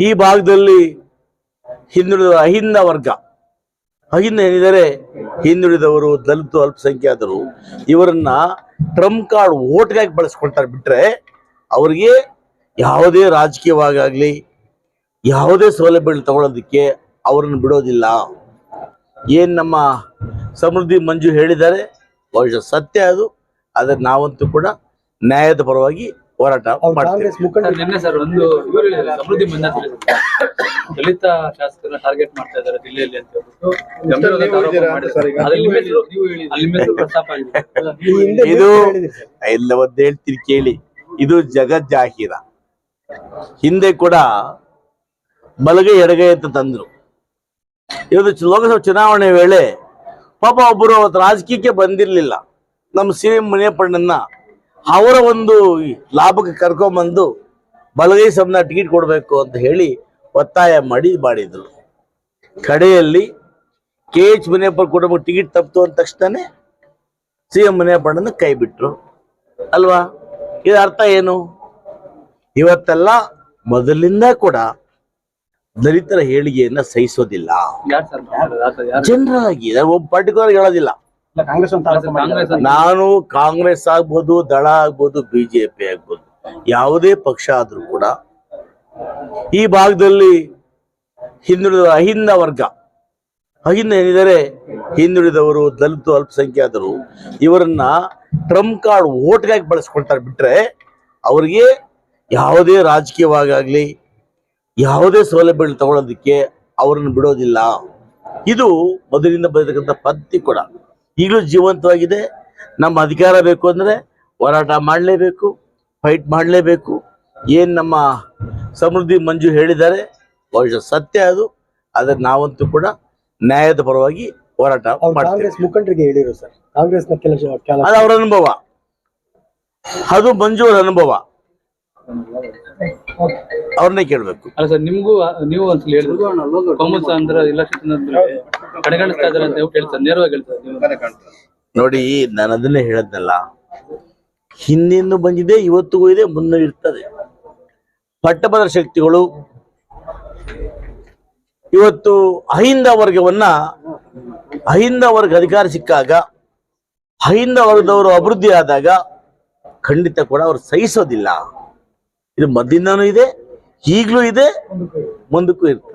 ಈ ಭಾಗದಲ್ಲಿ ಹಿಂದುಳಿದ ಅಹಿಂದ ವರ್ಗ. ಅಹಿಂದ ಏನಿದ್ದಾರೆ? ಹಿಂದುಳಿದವರು ದಲಿತು ಅಲ್ಪಸಂಖ್ಯಾತರು. ಇವರನ್ನ ಟ್ರಂಪ್ ಕಾರ್ಡ್ ಓಟ್ಗಾಗಿ ಬಳಸ್ಕೊಳ್ತಾರೆ ಬಿಟ್ರೆ ಅವರಿಗೆ ಯಾವುದೇ ರಾಜಕೀಯವಾಗಲಿ ಯಾವುದೇ ಸೌಲಭ್ಯಗಳು ತಗೊಳ್ಳೋದಕ್ಕೆ ಅವರನ್ನು ಬಿಡೋದಿಲ್ಲ. ಏನ್ ನಮ್ಮ ಸಮೃದ್ಧಿ ಮಂಜು ಹೇಳಿದ್ದಾರೆ? ಬಹುಶಃ ಸತ್ಯ ಅದು. ಆದ್ರೆ ನಾವಂತೂ ಕೂಡ ನ್ಯಾಯದ ಪರವಾಗಿ ಹೋರಾಟ ಮಾಡ್ತೇವೆ. ನಿನ್ನೆ ಸರ್ ಒಂದು ಸಮೃದ್ಧಿ ಮಂಜು ದಲಿತ ಶಾಸಕರನ್ನ ಟಾರ್ಗೆಟ್ ಮಾಡ್ತಾ ಇದ್ದಾರೆ ಜಿಲ್ಲೆಯಲ್ಲಿ ಅಂತ ಹೇಳ್ಬಿಟ್ಟು. ಇದು. ಎಲ್ಲ ಒಂದ್ ಹೇಳ್ತೀನಿ ಕೇಳಿ. ಇದು ಜಗತ್ ಜಾಹೀರ. ಹಿಂದೆ ಕೂಡ ಬಲಗೈ ಎಡಗೈ ಅಂತ ತಂದ್ರು. ಇವತ್ತು ಲೋಕಸಭಾ ಚುನಾವಣೆ ವೇಳೆ ಪಾಪ ಒಬ್ಬರು ಅವತ್ತು ರಾಜಕೀಯಕ್ಕೆ ಬಂದಿರಲಿಲ್ಲ. ನಮ್ಮ ಸಿ ಎಂ ಮುನಿಯಪ್ಪಣ್ಣನ್ನ ಅವರ ಒಂದು ಲಾಭಕ್ಕೆ ಕರ್ಕೊಂಬಂದು ಬಲಗೈ ಸಮನ ಟಿಕೆಟ್ ಕೊಡಬೇಕು ಅಂತ ಹೇಳಿ ಒತ್ತಾಯ ಮಾಡಿ ಮಾಡಿದ್ರು. ಕಡೆಯಲ್ಲಿ ಕೆ ಎಚ್ ಮುನಿಯಪ್ಪ ಕುಟುಂಬ ಟಿಕೆಟ್ ತಪ್ಪಿತು ಅಂದ ತಕ್ಷಣನೇ ಸಿ ಎಂ ಮುನಿಯಪ್ಪಣ್ಣನ ಕೈ ಬಿಟ್ರು. ಅಲ್ವಾ? ಇದರ ಅರ್ಥ ಏನು? ಇವತ್ತೆಲ್ಲ ಮೊದಲಿಂದ ಕೂಡ ದಲಿತರ ಹೇಳಿಗೆಯನ್ನ ಸಹಿಸೋದಿಲ್ಲ. ಜನರಲ್ ಆಗಿ ಒಬ್ಬ ಪರ್ಟಿಕ್ಯುಲರ್ ಹೇಳೋದಿಲ್ಲ. ಕಾಂಗ್ರೆಸ್ ನಾನು ಕಾಂಗ್ರೆಸ್ ಆಗ್ಬೋದು ದಳ ಆಗ್ಬೋದು ಬಿಜೆಪಿ ಆಗ್ಬೋದು ಯಾವುದೇ ಪಕ್ಷ ಆದ್ರೂ ಕೂಡ ಈ ಭಾಗದಲ್ಲಿ ಹಿಂದುಳಿದ ಅಹಿಂದ ವರ್ಗ ಅಹಿಂದ ಏನಿದ್ದಾರೆ ಹಿಂದುಳಿದವರು ದಲಿತ ಅಲ್ಪಸಂಖ್ಯಾತರು ಇವರನ್ನ ಟ್ರಂಪ್ ಕಾರ್ಡ್ ಓಟ್ಗಾಗಿ ಬಳಸ್ಕೊಳ್ತಾರೆ. ಬಿಟ್ರೆ ಅವರಿಗೆ ಯಾವುದೇ ರಾಜಕೀಯವಾಗಲಿ ಯಾವುದೇ ಸೌಲಭ್ಯಗಳು ತಗೊಳ್ಳೋದಕ್ಕೆ ಅವರನ್ನು ಬಿಡೋದಿಲ್ಲ. ಇದು ಮೊದಲಿಂದ ಬಂದಿರತಕ್ಕಂಥ ಪದ್ಧತಿ ಕೂಡ. ಈಗಲೂ ಜೀವಂತವಾಗಿದೆ. ನಮ್ಮ ಅಧಿಕಾರ ಬೇಕು ಅಂದ್ರೆ ಹೋರಾಟ ಮಾಡಲೇಬೇಕು ಫೈಟ್ ಮಾಡಲೇಬೇಕು. ಏನು ನಮ್ಮ ಸಮೃದ್ಧಿ ಮಂಜು ಹೇಳಿದ್ದಾರೆ ಬಹುಶಃ ಸತ್ಯ ಅದು. ಆದರೆ ನಾವಂತೂ ಕೂಡ ನ್ಯಾಯದ ಪರವಾಗಿ ಹೋರಾಟ ಕಾಂಗ್ರೆಸ್ ಮುಖಂಡರಿಗೆ ಹೇಳಿರು ಸರ್. ಕಾಂಗ್ರೆಸ್ನ ಕೆಲಸ ಕೆಲ ಅದು ಅವರ ಅನುಭವ. ಅದು ಮಂಜು ಅವರ ಅನುಭವ. ಅವ್ರನ್ನೇ ಕೇಳ್ಬೇಕು. ಅಲ್ಲ ಸರ್ ನಿಮ್ಗೂ ನೀವು ಒಂದ್ಸಲ ಹೇಳಿದ್ರು. ಕಾಮರ್ಸ್ ಅಂದ್ರೆ ಇಲೆಕ್ಷನ್ ಕಡೆಗಣಿಸ್ತಾ ಇದಾರೆ ಅಂತ ಹೇಳ್ತಾರೆ ನೇರವಾಗಿ ಹೇಳ್ತಾರೆ ನೋಡಿ ನಾನು ಅದನ್ನೇ ಹೇಳದ್ನಲ್ಲ ಹಿಂದೆಂದು ಬಂದಿದೆ ಇವತ್ತಿಗೂ ಇದೆ ಮುನ್ನ ಇರ್ತದೆ. ಪಟ್ಟಭದ್ರ ಶಕ್ತಿಗಳು ಇವತ್ತು ಅಹಿಂದ ವರ್ಗವನ್ನ ಅಹಿಂದ ವರ್ಗ ಅಧಿಕಾರ ಸಿಕ್ಕಾಗ ಅಹಿಂದ ವರ್ಗದವರು ಅಭಿವೃದ್ಧಿ ಆದಾಗ ಖಂಡಿತ ಕೂಡ ಅವರು ಸಹಿಸೋದಿಲ್ಲ. ಇದು ಮೊದಲಿಂದನೂ ಇದೆ ಈಗಲೂ ಇದೆ ಮುಂದಕ್ಕೂ ಇರ್ತದೆ